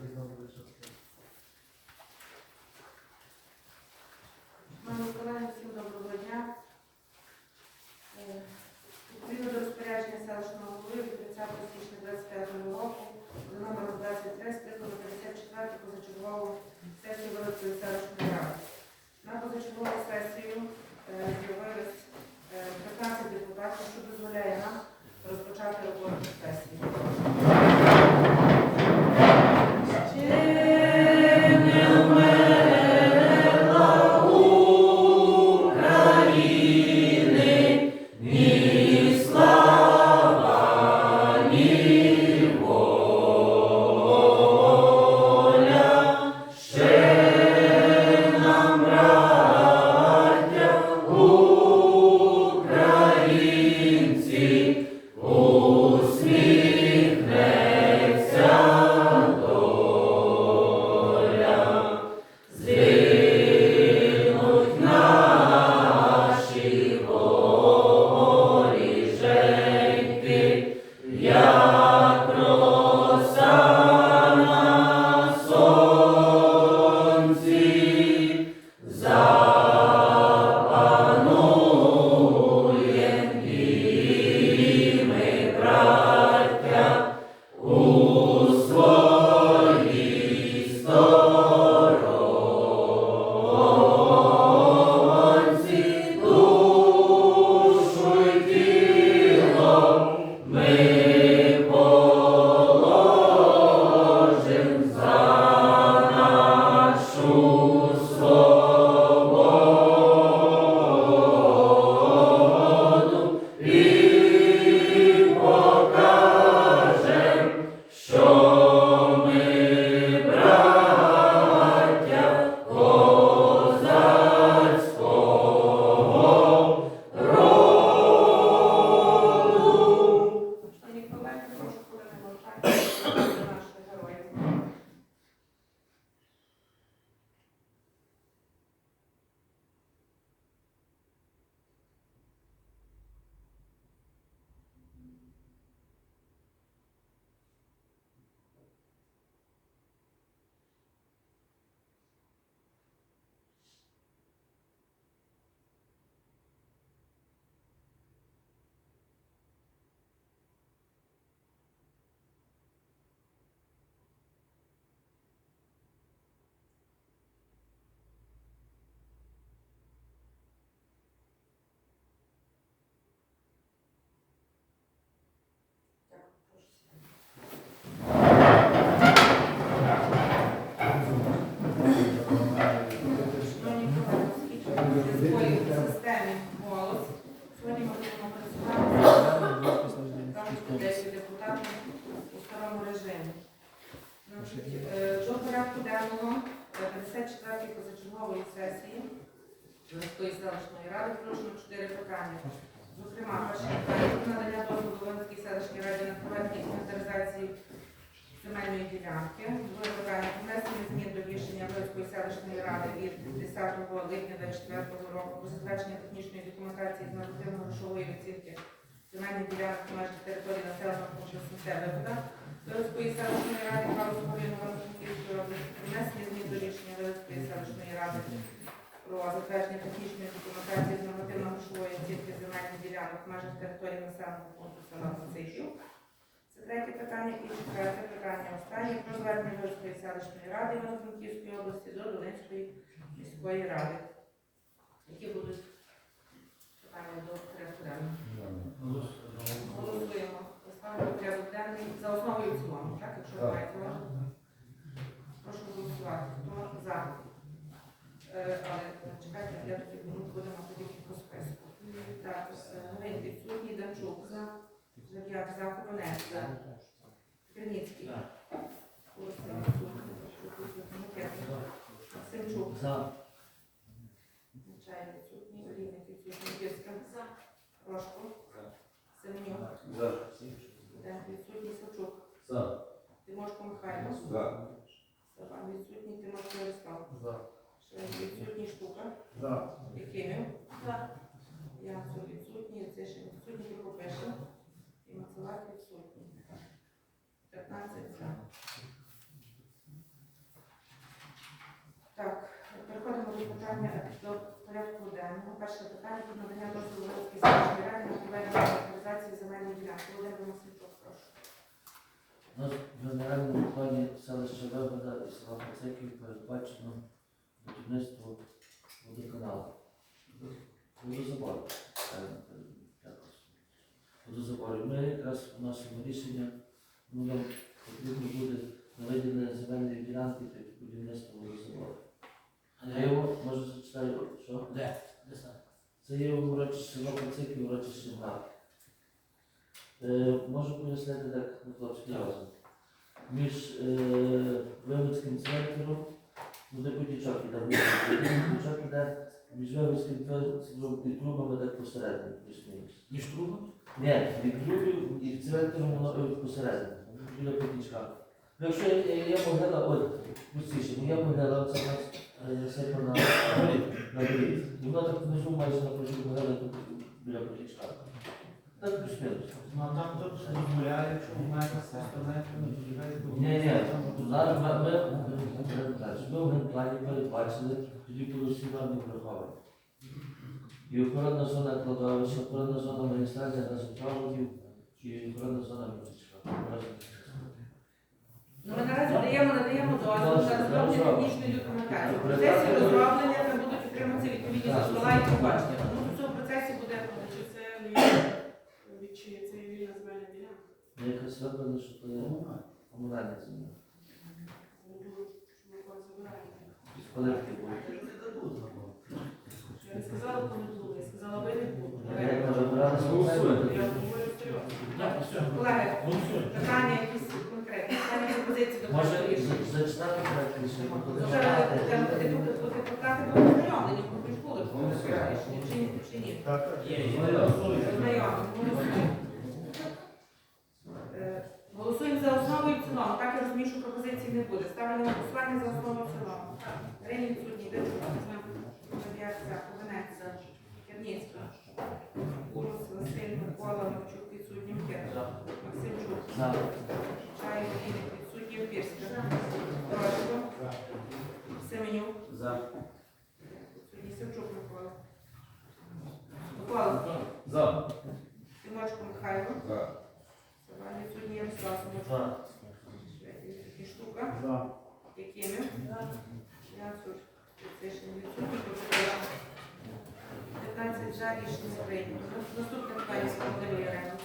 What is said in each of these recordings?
Thank you. Зв'язковій системі голос, сьогодні ми будемо працювати 10 у старому режимі. Е, До порядку денного е, 54-ї позачергової сесії селищної ради включено 4 питання. Зокрема, перше питання надання дозволу Волинській селищній раді на проведення інвентаризації земельної ділянки. Друге внесення змін до рішення Волинської селищної ради від 10 липня 2024 року про затвердження технічної документації з нормативно-грошової оцінки земельних ділянок в межах території населеного пункту місцевих вода селищної ради Галузької Ново-Франківської області внесення змін до рішення Волинської селищної ради про затвердження технічної документації з нормативно-грошової оцінки земельних ділянок в межах території населеного пункту села Пацифів. Третє питання. І четверте питання останнє про звернення Волинської селищної ради Івано-Франківської області до Долинської міської ради. Які будуть питання до порядку денного? Голосуємо. Поставимо порядок денний за основу і цілому, так? Якщо ви маєте увагу. Прошу голосувати. Хто за? Е, Але чекайте, я тоді будемо тоді по списку. Так, е, Гринь відсутній, Данчук за. Жав'як за, Коронець за. Криницький. Курсин відсутній. За. Нечай відсутній. Олійник відсутній. Кірська. За. Прошко. Семенюк. За. Ден відсутній. Савчук. За. Тимошко Михайло. За. Саван відсутній. Тимошко Ярослав. За. Швець відсутній. Штука. За. Якимів. Яцу відсутній. Цишин відсутній. Прокопишин. І Мацелак відсутній. 15 за. питання до порядку денного. Перше питання про надання дозволу Волинської селищної ради на проведення інвентаризації земельної ділянки. Володимир Васильчук, прошу. У нас в генеральному плані селища Вигода і села передбачено будівництво водоканалу. Водозабор. правильно, якось. Водозабор. Ми якраз у нашому рішення ну, нам потрібно буде на виділення земельної ділянки під будівництво водозабору. Я його, може, зачитаю, що? Де? Де саме? Це є урочище село Пациків, урочище. Е, можу пояснити так на хлопський разом. Між е, Вивицьким центром буде потічок іде, потічок іде між Вивицьким центром і трубами посередині, плюс-мінус. Між трубами? Ні, від трубів і центром воно посередині, біля потічка. Ну, якщо є могила, от, простіше, моя могила, оце у нас е, засипана на горі. І воно так внизу майже могили тут біля потічка. Мандатът позволява, че майка се страната на доживеето. Не, не, тогава Българ плани пари плащане или продуктивно върховане. И охранна зона кладовища, охранна зона магистрация на Сотроводи и охранна зона Но ми наразі даємо, надаємо дозвіл, за розроблення технічної документації. В процесі розроблення будуть отриматися відповідні дозвола і побачення. Ми якось вибрали, що це комунальна земля. Не було, що ми когось забираємо. З поливки були. Я не сказала, коли було, я сказала, ви не було. Як ми вибирали Я говорю серйозно. колеги, питання якісь конкретні, питання пропозиції до може проекту рішення. за- зачитати проект рішення, Ну, подивитися. Там депутати були ознайомлені, ми чули про це рішення, чи ні- чи ні? Ознайомлені. Голосуємо. Голосуємо за основу і в цілому. Так я розумію, що пропозицій не буде. Ставлю на голосування за основу і в цілому. Грині відсутні, Дечук, Медіація, Ковенець, Керніцька, Курс, Василь, Микола, Мовчук, відсутні, Микита, Максимчук, За. Чай, Вінник, відсутні, Пірська, Дорожко, Семенюк, За. відсутні, Севчук, Микола. Микола, За. Тимочко, Михайло, Саваль, відсутні, Ярослав, Самочук, За. відсутні, Штука, За. Якимів, Яцур, Петришин, відсутні, Костюра. 15 за рішення прийнято. Наступне питання, Володимир Яренович.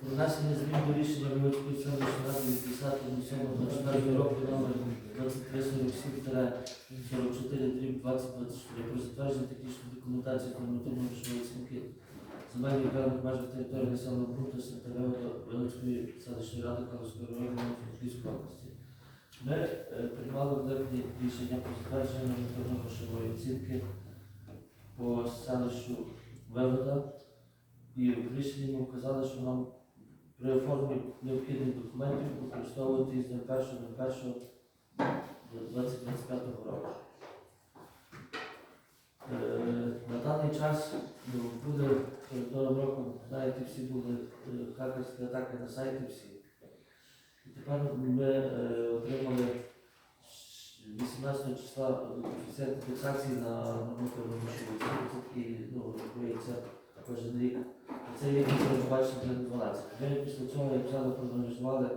Про внесення змін до рішення Львівської селищної ради від 10.07.24 року номер 2347 дріб 2024 про затвердження технічної документації та нормативної грошової оцінки земельних ділянок в межах території населеного пункту Сентаревого Великої селищної ради Калуського району Франківської області. Ми е, приймали в рішення про затвердження нормативної грошової оцінки по селищу Вивода. І в рішенні ми вказали, що нам при оформленні необхідних документів використовувати з 01.01 до 2025 року. Е, На даний час ну, буде перед новим роком, знаєте, всі були е, хакерські атаки на сайті всі. І тепер ми е, отримали 18 числа офіційні фіксації на такі, ну, відбувається кожен рік. Це є передбачено для 12. Ми після цього, як взяли, проаналізували,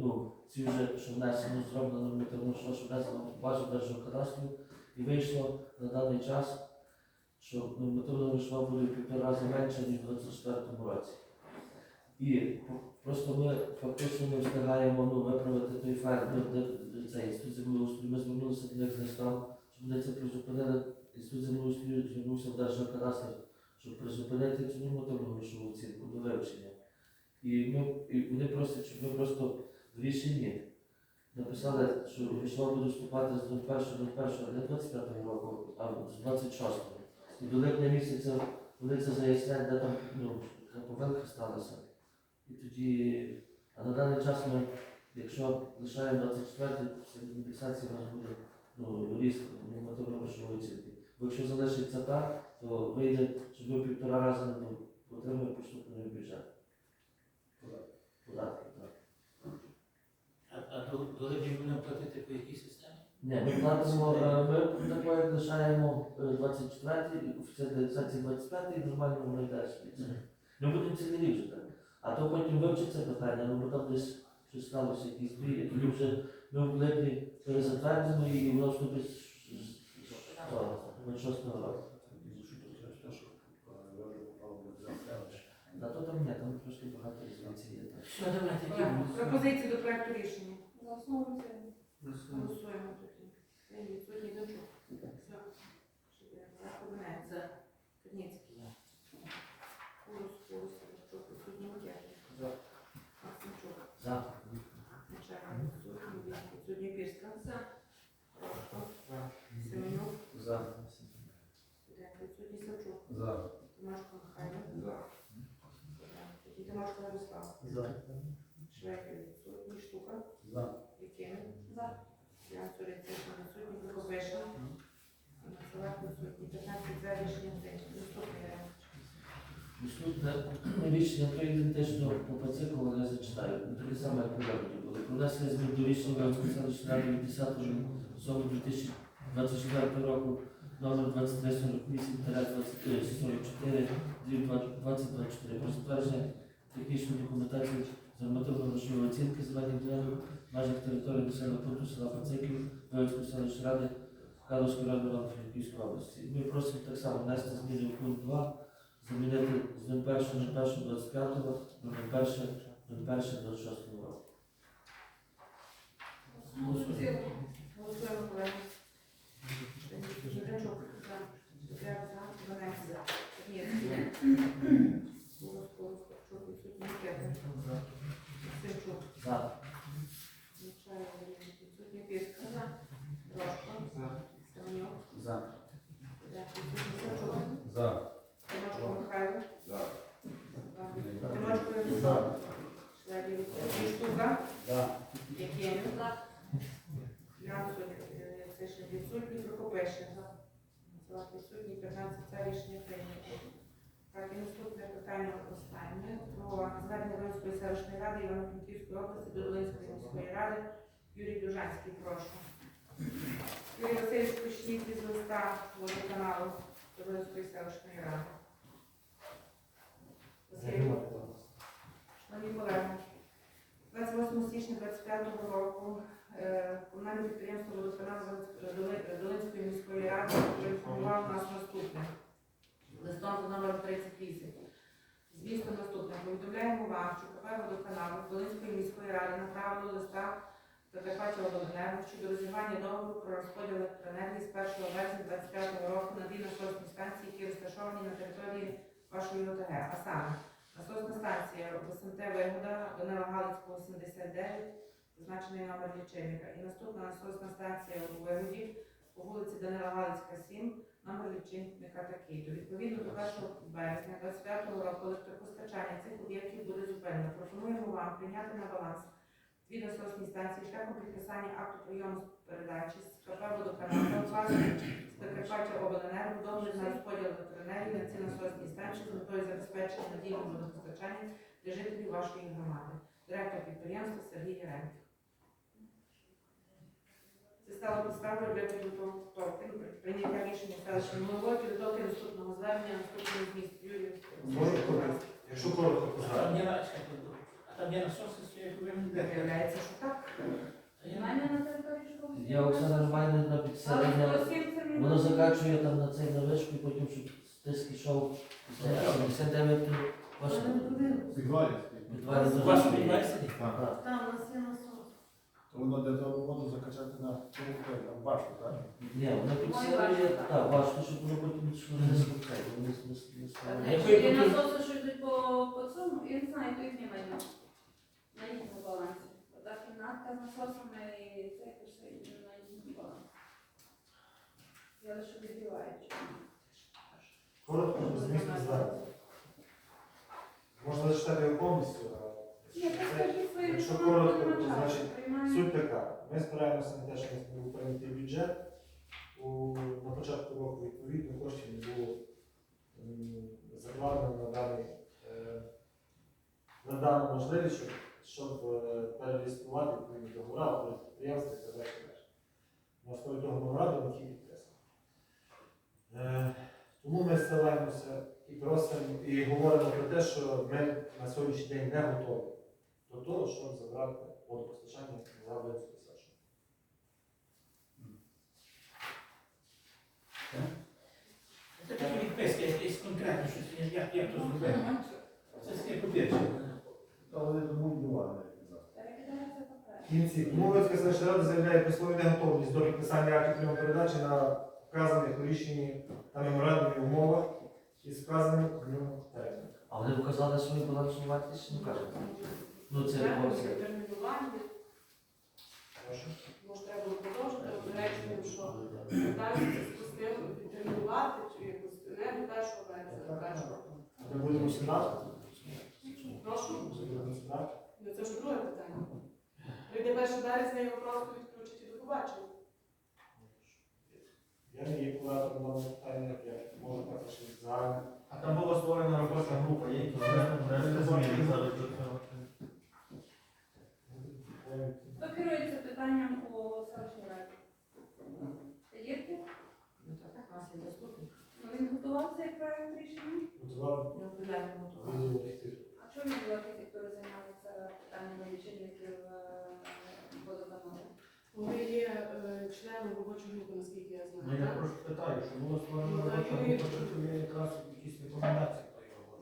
ну, ці вже, що внесено, зроблено нормативно, що внесено базу державного кадастру, і вийшло на даний час, що нормативно грошова буде в півтора рази менше, ніж у 2024 році. І просто ми фактично не встигаємо ну, виправити той факт, цей інститут землеустрою. Ми звернулися до них з листом, щоб вони це призупинили. Інститут землеустрою звернувся в державний кадастр щоб призупинити цю нормативну грошову оцінку до вивчення. І, ми, і вони просять, щоб ми просто в рішенні написали, що грошова буде вступати з 01 до 1 не 25 року, а з 26-го. І до липня місяця вони це заяснять, де там ну, яка помилка сталася. І тоді, а на даний час ми, якщо лишаємо 24 індексація у нас буде ну, ріст нормативної грошової оцінки. Бо якщо залишиться так, то вийде, що ми півтора рази ну, отримуємо поступлений бюджет. До липня будемо платити по якій системі? Ні, ми платимо, е, ми такое як лишаємо е, 24-й, офіційний 25-й, і нормально воно йде собі. Ми будемо цілий рік так. А то потім вивчиться питання, ну бо там десь щось сталося, якісь дві, і тоді вже ми в липні перезатвердимо і воно вступить з- з- з того, 26-го року. Та то там ні, там трошки багато різниці є. Пропозиції до проекту рішення. За основу взяли. Голосуємо тоді. Сергій відсутній Демчук. За. Чотири. За. Кабінет. За. Кирницький. Курус, Курус, Сидорчук, відсутній Микети. За. Максимчук. За. Начальник відсутній, Вільник, відсутній Пірська. За. Прошко. За. Семенюк. За. Дякую. Відсутній Савчук. За. Тимошко Михайло. За. Тоді Тимошко Ярослав. За. Швекер відсутній. Штука. За. Якимин. За. Ян Сурицький відсутній. Прокопишин. Мацелак відсутній. 15 за рішення прийнято. Наступний ряд. Наступне рішення про ідентично по ПЦК, але я зачитаю. Ну, Таке саме, як попередні були. Про внесення змін до рішення селищної ради від 10 7 2024 року номер 2348 44 2024 про затвердження технічної документації з нормативно-грошової оцінки земельних ділянок межах території населеного пункту села Пациків Іванської селищної ради Калуської ради Івано-Франківської області. Ми просимо так само внести зміни в пункт 2 замінити з 01 на 1 25 на 01 на 1 26 року. Голосуємо, колеги. Жирачок. За. Жирак за. Донець. За. Микети. Максимчук. За. 15 е, це ще відсутні, Прокопешенка. Два 15 це рішення прийнято. Так, і наступне питання останнє про селищної ради Івано-Франківської області до Волинської міської ради Юрій Дужанський, прошу. 28 січня 25 року комунальне підприємство водоканал Доли- Долинської міської ради проінформувало нас наступне. Листом за номером 38. Звісно, наступне. Повідомляємо вам, що КП водоканал Долинської міської ради направило листа Закарпаття Обленерго щодо розірвання договору про розподіл електроенергії з 1 вересня 25 року на дві насосні станції, які розташовані на території вашої ОТГ. А саме Насосна станція СМТ Вигода Данила Галицького 79, зазначений номер лічильника. І наступна насосна станція у Вигоді по вулиці Данила Галицька 7, номер лічильника такий. То відповідно до 1 березня 25 року електропостачання цих об'єктів буде зупинено. Пропонуємо вам прийняти на баланс дві насосні станції шляхом підписання акту прийому передачі з КП «Водоканал» з Закарпаття Обленерго договір на розподіл електроенергії на ці насосні станції з метою забезпечення надійного водопостачання для жителів вашої громади. Директор підприємства Сергій Яремків. Стало підставою для підготовки прийняття рішення селищним головою підготовки наступного звернення наступного змісту. Юрій, Можу коротко? Якщо коротко, то А там є, а там є насоси стоять, ви не де. Виявляється, що так. на території школи? Я Оксана Романівна на підселення, воно закачує там на цей навишку і потім, щоб стиск ішов 79 ваше Підвалівський. підвалі У вас підвальці? Так. Так. Там у нас є насос. То воно де то воду закачати на ту на башню, так? Ні, воно підселює, так, важко, щоб воно потім не не не не спокійно. якої Є насоси, що йдуть по, по цьому, я не знаю, то їхнє майно. На їхньому балансі. Ота кімнатка з насосами і це все йде на їхньому балансі. Я лише відбиваю. Коротко, зміст звернення. Можна зачитати його повністю. а Ні, ти скажи Якщо коротко, то значить. Суть така. Ми спираємося на те, що нас був прийнятий бюджет. У, на початку року відповідно коштів не було м, закладено на даний е, на дану можливість, щоб, щоб е, перереєструвати відповідні договори про підприємства і так далі. на основі того меморандуму, який підписаний. Е, Тому ми ссилаємося і просимо, і говоримо про те, що ми на сьогоднішній день не готові до того, щоб забрати водопостачання за селищною. Це такі відписки, якісь конкретні щось, як, як то зробити. Це таке копірче. Та вони домовлювали. В кінці. Волинська селищна рада заявляє про свою неготовність до підписання актів прийому передачі на вказаних у рішенні та меморандумі умовах із вказаним в ньому терміном. А вони вказали свою балансну вартість, ну кажуть. Ну це Треба рекорд. термінування, може треба було продовжити реченням, що далі спустив відтермінувати чи якось не до першого вересня, до першого. Ми будемо сідати. Прошу. Будемо сідати. Ну це вже друге питання. Прийде перше березня, його просто відключить і до побачення. Я не є куратором даного питання, я можу також і загально. А там була створена робоча група, є якісь зміни зараз до цього. Хто керується питанням у селищній раді? Єрки? Ну так, так, у нас є заступник. Ну він готував цей проект рішення? Готували Не определяємо відділ архітектури. А чому не була архітектура займалася питаннями лічильників е, водоканалу? Вони є членом робочої групи, наскільки я знаю. Ну я так? просто питаю, що було створено Ну, робоча так, група, і- що є якраз якісь рекомендації по його.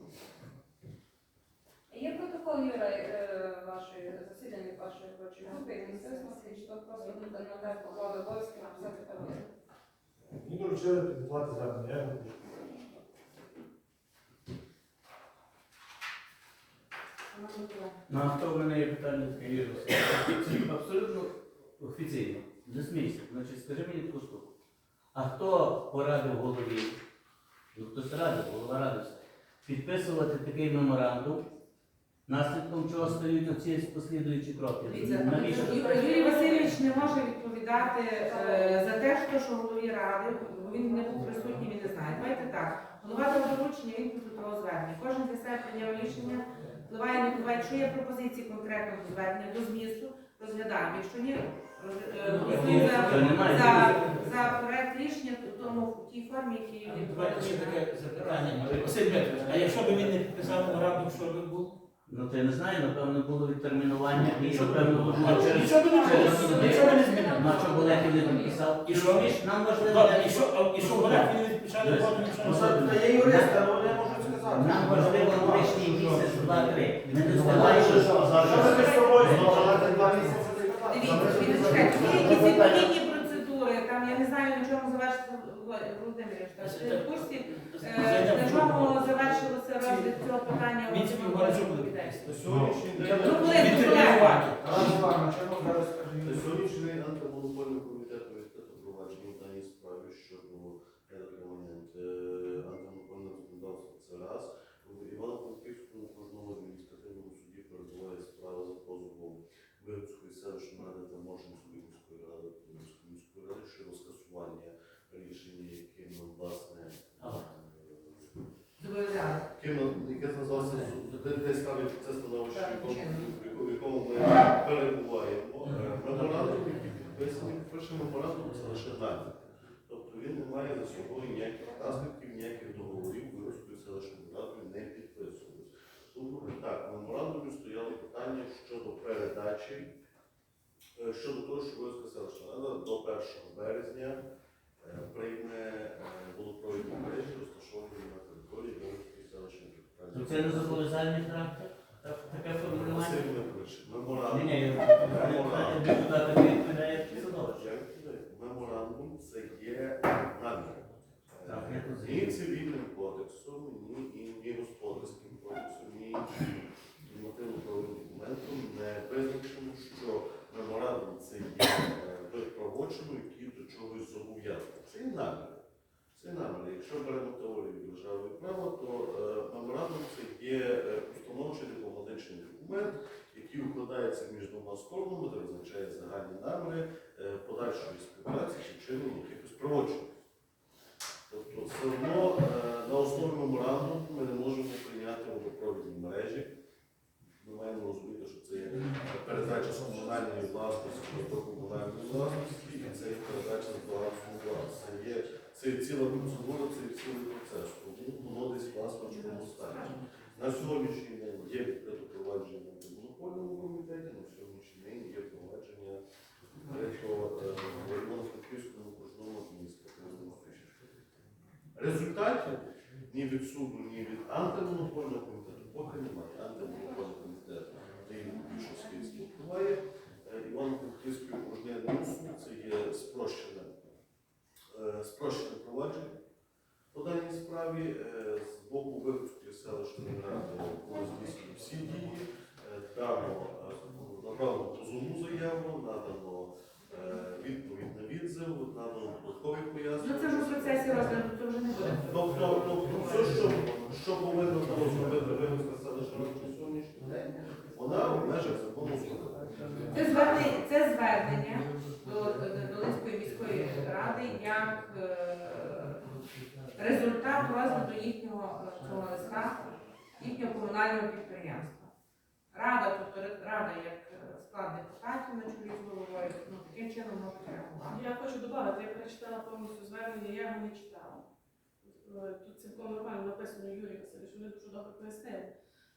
Є протокол Юра е, вашої засідання вашої робочої групи, і міністерство що просто на те поклали обов'язки написати таблицю. Мені доручили підготувати звернення, я напишу. Ну, а хто в мене є питання таке Юрій Васильович? Абсолютно офіційно. Не смійся. Значить, скажи мені таку штуку. А хто порадив голові, ну хтось радив, голова радився, підписувати такий меморандум, наслідком чого стають оці послідуючі кроки? Дивіться, Навіщо? Юрій Васильович не може відповідати е, за те, що, що голові ради, бо він не був присутній, він не знає. Давайте так. Голова дав доручення, він підготував звернення. Кожен для себе прийняв рішення, впливає, не впливає. Якщо є пропозиції конкретно до звернення до змісту, розглядаємо. Якщо ні, е, за, Це немає. за, за проект рішення в тому в тій формі, який він Давайте ще таке запитання. Василь Дмитрович, а якщо б він не підписав меморандум, що би був? Ну то я не знаю, напевно, було відтермінування і напевно було через Нічого би не було, нічого би не змінило. На що Болехів не підписав. І що? Нам важливо, І що, а- і що Олег він Десь. потім Ну. Та є юристи, але вони можуть сказати. Нам важливо лишній місяць, два-три. Ми не Що встигаємо. ви між собою два місяці? Дивіться, відчекайте, є якісь відповідні процедури, там я не знаю, на чому завершиться Володимир, в курсі, е, на чому завершилося розгляд цього питання? Він говорить, що буде відповідає. На сьогоднішній день Ну, коли Відтермінувати. День антимонопольний комітет відкрито провадження в даній справі щодо електромагнент антимонопольного законодавства. Це раз. В Івано-Франківському окружному адміністративному суді перебуває справа за позовом Вирубської селищної ради та Мошинської міської ради Київської міської ради щодо скасування рішення, яким власне е, Зобов'язали. Ким яке називається де, де ставить це становище, Так, в якому- звичайно. в якому ми перебуваємо. Е, Меморандум, який підписаний, перший меморандум це лише намір. Тобто він не має за собою ніяких наслідків, ніяких договорів Вирозькою селищною радою не підписувалися. Тому так, в меморандумі стояли питання щодо передачі, е, щодо того, що Вирозька селищна рада до 1 березня е, прийме е, водопровідні мережі, розташовані на території Вирозької селищної Ну, Це не зобов'язальний характер? Так- Таке формулювання? Ні, меморандум. ні, я депутат не відповідає посадовище. Я відповідаю. Меморандум це є намір. Ні цивільним кодексом, ні, ні, ні господарським не визначено, що меморандум це є той який до чогось зобов'язаний. Це є намір. Це є намір. Якщо беремо теорію державного права, то меморандум це є установчий дипломатичний документ, який укладається між двома сторонами, де визначає загальні наміри подальшої співпраці чи вчинення якихось правочин. Тобто все одно е, на основі меморандуму ми не можемо прийняти водопровідні мережі. Ми маємо розуміти, що це є передача з комунальної власності до комунальної власності, і це їх передача з балансу у власність. Це є це є ціла процедура, це є цілий процес. Тому воно десь власно чому стані. На сьогоднішній день є відкрите провадження в монопольному комітеті, на сьогоднішній день є провадження в Івано-Франківському окружному адміністративному. Результатів ні від суду, ні від антимонопольного комітету поки немає. Антимонопольний комітет де більше слідство впливає. Е, Івано-Франківський окружний адмінсуд це є спрощене, е, спрощене провадження по даній справі. Е, З боку Виховської селищної ради здійснено всі дії. Дано направлено позовну заяву, надано відповідь на відзив, надано додаткові пояснення. Ну це вже в процесі розгляду, то вже не буде. Тобто, тобто все, що, що повинно було зробити Виморська селищна рада на сьогоднішній день, вона в межах закону зробила. Це звернення, це звернення до, до Долинської міської ради як е, результат розгляду їхнього цього листа, їхнього комунального підприємства. Рада, тобто рада як склад депутатів на чолі з головою, ну таким чином може реагувати. Я хочу додати, я перечитала повністю звернення, я його не читала. Е, Тут цілком нормально написано Юрій Васильович, вони дуже добре пояснили.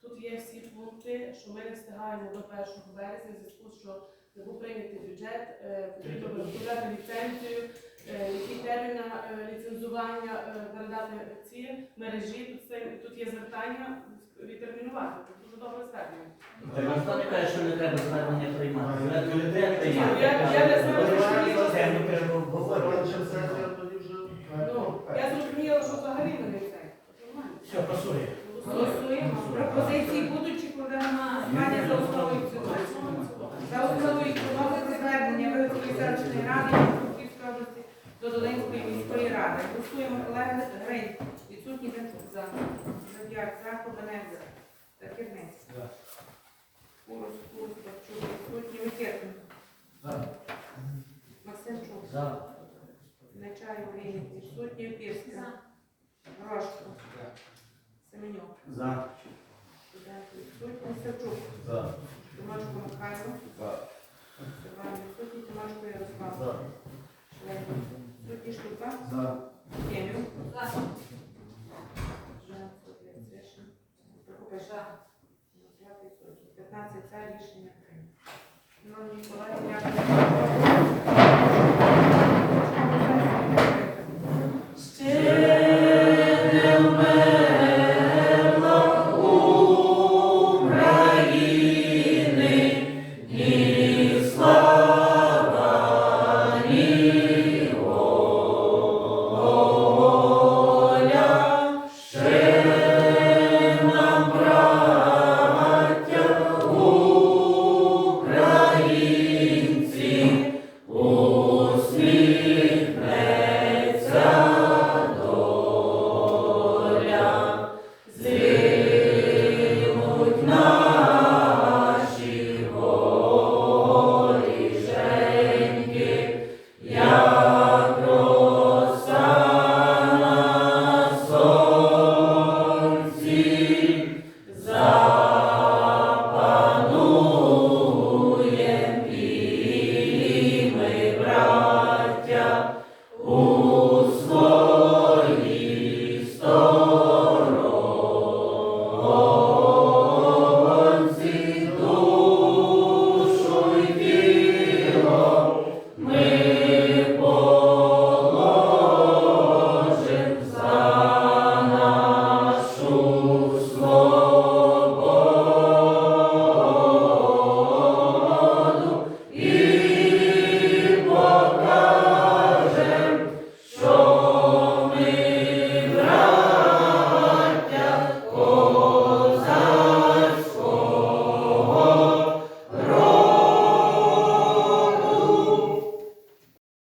Тут є всі пункти, що ми не встигаємо до 1 березня, в зв'язку з що не був прийнятий бюджет, е, потрібно розподати ліцензію, е, який термін на е, ліцензування передати ці мережі. Тут, це, тут є звертання відтермінувати. Дуже добре звернення. Ніхто не каже, що не треба звернення приймати. Я- не знаю, що. Це Ну, я зрозуміла, що взагалі не це. Все, пасує. Голосуємо. Пропозиції будуть чи кладемо на за в цілому? За в цілому звернення Вигодської селищної ради Франківської області до Долинської міської ради. Голосуємо колеги Гринь, відсутні Демчук за. Зав'як за, Кобанець за. Такірнець. За. Курус, Курус, Бабчук, відсутні